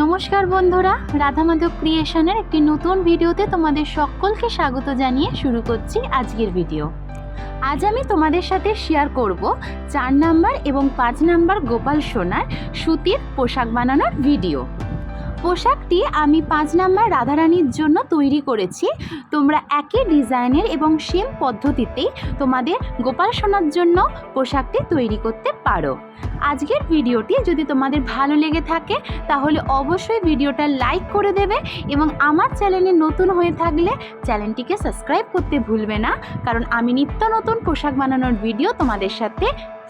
নমস্কার বন্ধুরা, রাধা মাধব ক্রিয়েশনের একটি নতুন ভিডিওতে তোমাদের সকলকে স্বাগত জানিয়ে শুরু করছি আজকের ভিডিও। আজ আমি তোমাদের সাথে শেয়ার করব চার নাম্বার এবং পাঁচ নাম্বার গোপাল সোনার সুতির পোশাক বানানোর ভিডিও। পোশাকটি আমি পাঁচ নাম্বার রাধারানীর জন্য তৈরি করেছি। তোমরা একই ডিজাইনের এবং সেম পদ্ধতিতেই তোমাদের গোপাল সোনার জন্য পোশাকটি তৈরি করতে পারো। আজকের ভিডিওটি যদি তোমাদের ভালো লেগে থাকে, তাহলে অবশ্যই ভিডিওটা লাইক করে দেবে এবং আমার চ্যানেলে নতুন হয়ে থাকলে চ্যানেলটিকে সাবস্ক্রাইব করতে ভুলবে না। কারণ আমি নিত্য নতুন পোশাক বানানোর ভিডিও তোমাদের সাথে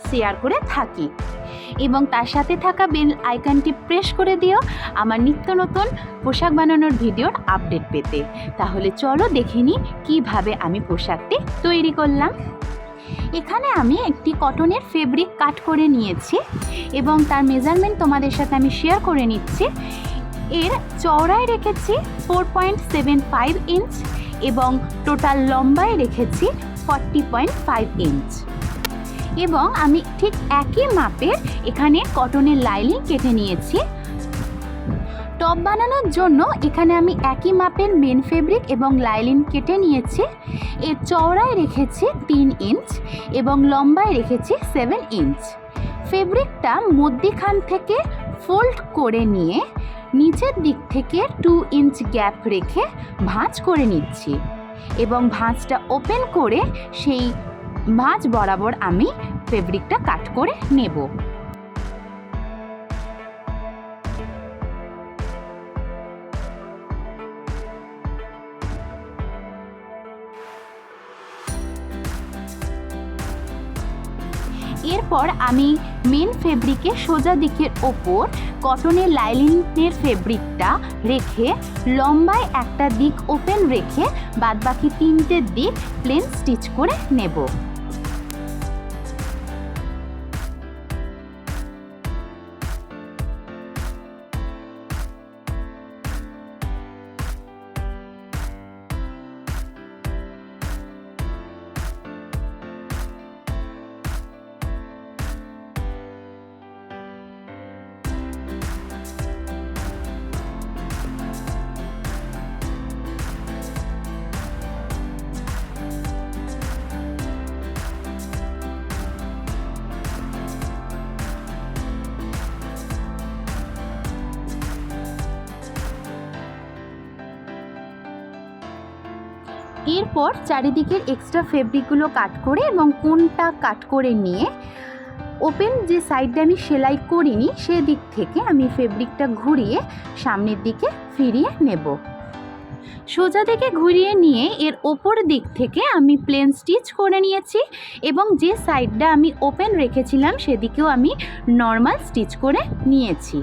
শেয়ার করে থাকি। এবং তার সাথে থাকা বেল আইকনটি প্রেস করে দিও আমার নিত্য নতুন পোশাক বানানোর ভিডিওর আপডেট পেতে। তাহলে চলো দেখে নিই কীভাবে আমি পোশাকটি তৈরি করলাম। এখানে আমি একটি কটনের ফেব্রিক কাট করে নিয়েছি এবং তার মেজারমেন্ট তোমাদের সাথে আমি শেয়ার করে নিচ্ছি। এর চওড়ায় রেখেছি four point seven five inch এবং টোটাল লম্বায় রেখেছি ফর্টি পয়েন্ট ফাইভ ইঞ্চ এবং আমি ঠিক একই মাপের এখানে কটনের লাইলিং কেটে নিয়েছি। টপ বানানোর জন্য এখানে আমি একই মাপের মেন ফেব্রিক এবং লাইলিন কেটে নিয়েছি। এর চওড়ায় রেখেছি তিন ইঞ্চ এবং লম্বায় রেখেছি সেভেন ইঞ্চ ফেব্রিকটা মধ্যিখান থেকে ফোল্ড করে নিয়ে নিচের দিক থেকে টু ইঞ্চ গ্যাপ রেখে ভাঁজ করে নিচ্ছি। এবং ভাঁজটা ওপেন করে সেই ভাঁজ বরাবর আমি ফেব্রিকটা কাট করে নেব। এরপর আমি মেন ফেব্রিকে সোজা দিকের ওপর কটনের লাইলিনের ফেব্রিকটা রেখে লম্বায় একটা দিক ওপেন রেখে বাদবাকি তিনটে দিক প্লেন স্টিচ করে নেব। এরপর চারিদিকের এক্সট্রা ফেব্রিকগুলো কাট করে এবং কোনটা কাট করে নিয়ে ওপেন যে সাইডটা আমি সেলাই করিনি, সেদিক থেকে আমি ফেব্রিকটা ঘুরিয়ে সামনের দিকে ফিরিয়ে নেব। সোজা থেকে ঘুরিয়ে নিয়ে এর ওপর দিক থেকে আমি প্লেন স্টিচ করে নিয়েছি এবং যে সাইডটা আমি ওপেন রেখেছিলাম, সেদিকেও আমি নর্মাল স্টিচ করে নিয়েছি।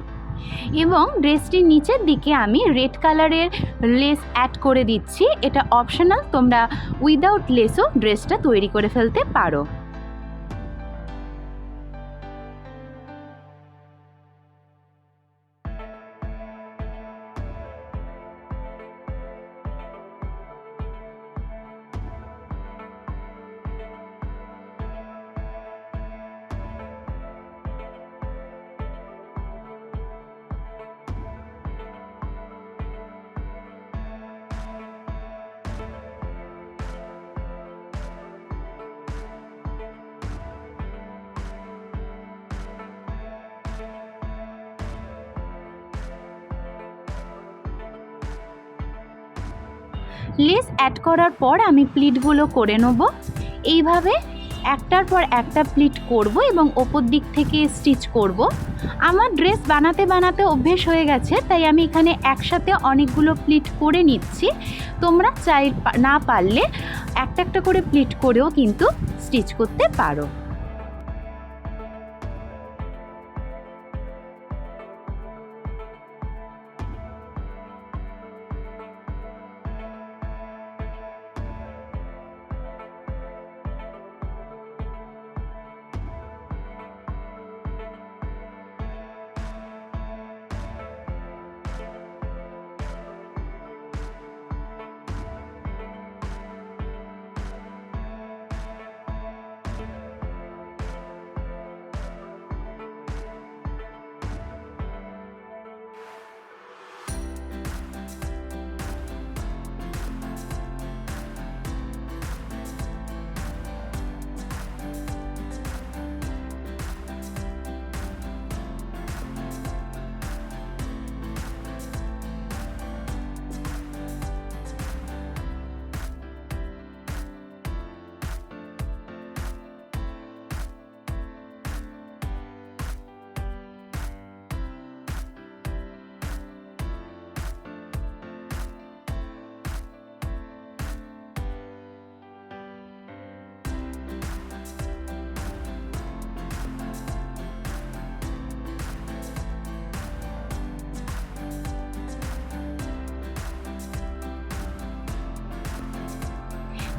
এবং ড্রেসটির নিচের দিকে আমি রেড কালারের লেস অ্যাড করে দিচ্ছি। এটা অপশনাল তোমরা উইদাউট লেসও ড্রেসটা তৈরি করে ফেলতে পারো। লেস অ্যাড করার পর আমি প্লিটগুলো করে নেব। এইভাবে একটার পর একটা প্লিট করব এবং ওপর দিক থেকে স্টিচ করব। আমার ড্রেস বানাতে বানাতে অভ্যেস হয়ে গেছে, তাই আমি এখানে একসাথে অনেকগুলো প্লিট করে নিচ্ছি। তোমরা চাই না পারলে একটা একটা করে প্লিট করেও কিন্তু স্টিচ করতে পারো।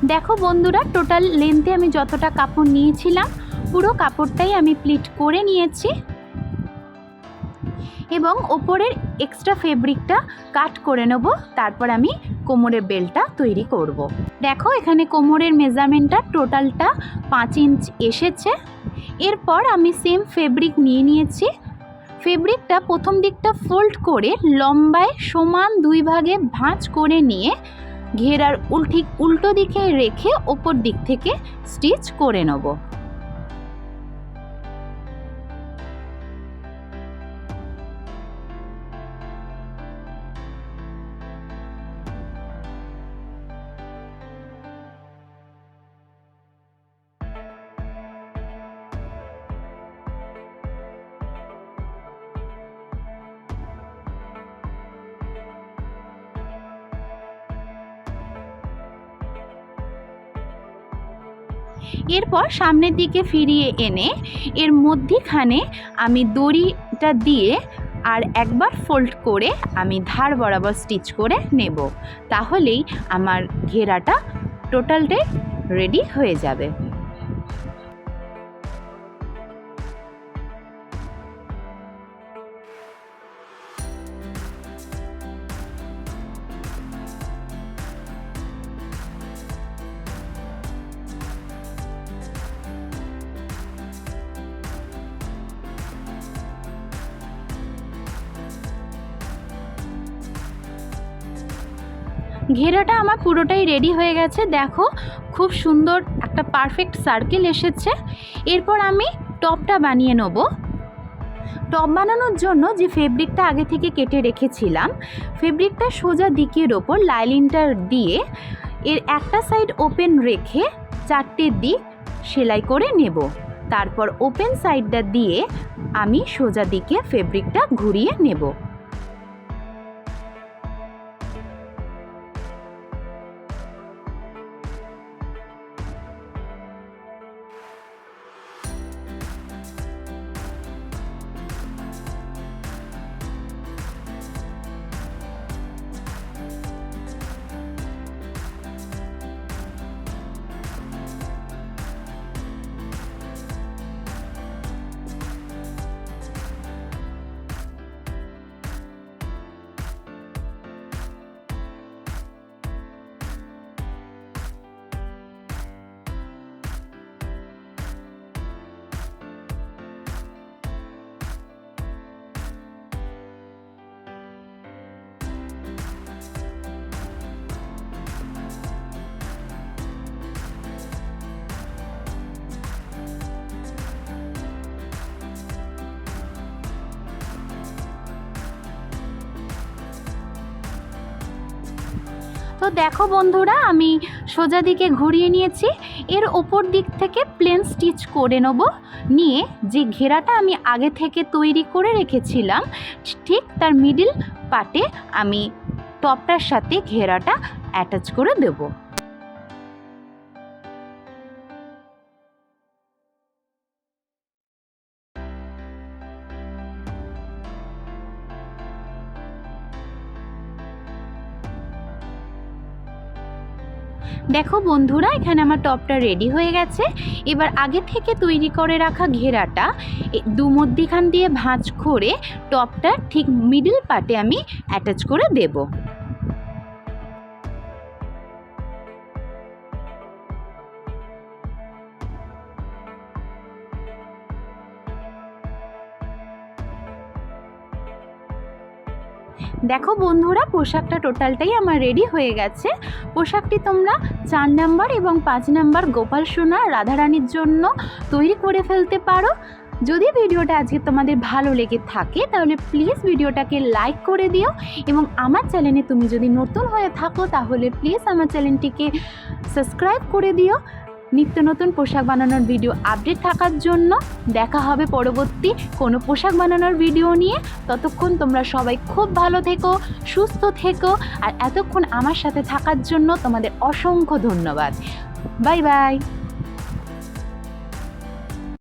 দেখো বন্ধুরা টোটাল লেন্থে আমি যতটা কাপড় নিয়েছিলাম, পুরো কাপড়টাই আমি প্লিট করে নিয়েছি। এবং ওপরের এক্সট্রা ফেব্রিকটা কাট করে নেব, তারপর আমি কোমরের বেলটা তৈরি করব। দেখো, এখানে কোমরের মেজারমেন্টটা টোটালটা পাঁচ ইঞ্চ এসেছে। এরপর আমি সেম ফেব্রিক নিয়ে নিয়েছি। ফেব্রিকটা প্রথম দিকটা ফোল্ড করে লম্বায় সমান দুই ভাগে ভাঁজ করে নিয়ে ঘেরার ঠিক উল্টো দিকে রেখে ওপর দিক থেকে স্টিচ করে নেব। এরপর সামনের দিকে ফিরিয়ে এনে এর মধ্যিখানে আমি দড়িটা দিয়ে আর একবার ফোল্ড করে আমি ধার বরাবর স্টিচ করে নেব। তাহলেই আমার ঘেরাটা টোটালটাই রেডি হয়ে যাবে। ঘেরাটা আমার পুরোটাই রেডি হয়ে গেছে। দেখো, খুব সুন্দর একটা পারফেক্ট সার্কেল এসেছে। এরপর আমি টপটা বানিয়ে নেব। টপ বানানোর জন্য যে ফেব্রিকটা আগে থেকে কেটে রেখেছিলাম ফেব্রিকটা সোজা দিকের ওপর লাইলিনটা দিয়ে এর একটা সাইড ওপেন রেখে চারটে দিক সেলাই করে নেব। তারপর ওপেন সাইডটা দিয়ে আমি সোজা দিকে ফেব্রিকটা ঘুরিয়ে নেব। তো দেখো বন্ধুরা, আমি সোজা দিকে ঘুরিয়ে নিয়েছি। এর ওপর দিক থেকে প্লেন স্টিচ করে নেব। নিয়ে যে ঘেরাটা আমি আগে থেকে তৈরি করে রেখেছিলাম, ঠিক তার মিডিল পার্টে আমি টপটার সাথে ঘেরাটা অ্যাটাচ করে দেবো। দেখো বন্ধুরা, এখানে আমার টপটা রেডি হয়ে গেছে। এবার আগে থেকে তৈরি করে রাখা ঘেরাটা দু মধ্যিখান দিয়ে ভাঁজ করে টপটা ঠিক মিডিল পার্টে আমি অ্যাটাচ করে দেব। দেখো বন্ধুরা, পোশাকটা টোটালটাই আমার রেডি হয়ে গেছে। পোশাকটি তোমরা চার নাম্বার এবং পাঁচ নাম্বার গোপাল সোনা, রাধারানীর জন্য তৈরি করে ফেলতে পারো। যদি ভিডিওটা আজকে তোমাদের ভালো লেগে থাকে, তাহলে প্লিজ ভিডিওটাকে লাইক করে দিও এবং আমার চ্যানেলে তুমি যদি নতুন হয়ে থাকো, তাহলে প্লিজ আমার চ্যানেলটিকে সাবস্ক্রাইব করে দিও। নিত্য নতুন পোশাক বানানোর ভিডিও আপডেট থাকার জন্য দেখা হবে পরবর্তী কোনো পোশাক বানানোর ভিডিও নিয়ে। ততক্ষণ তোমরা সবাই খুব ভালো থেকো, সুস্থ থেকো, আর এতক্ষণ আমার সাথে থাকার জন্য তোমাদের অসংখ্য ধন্যবাদ। Bye bye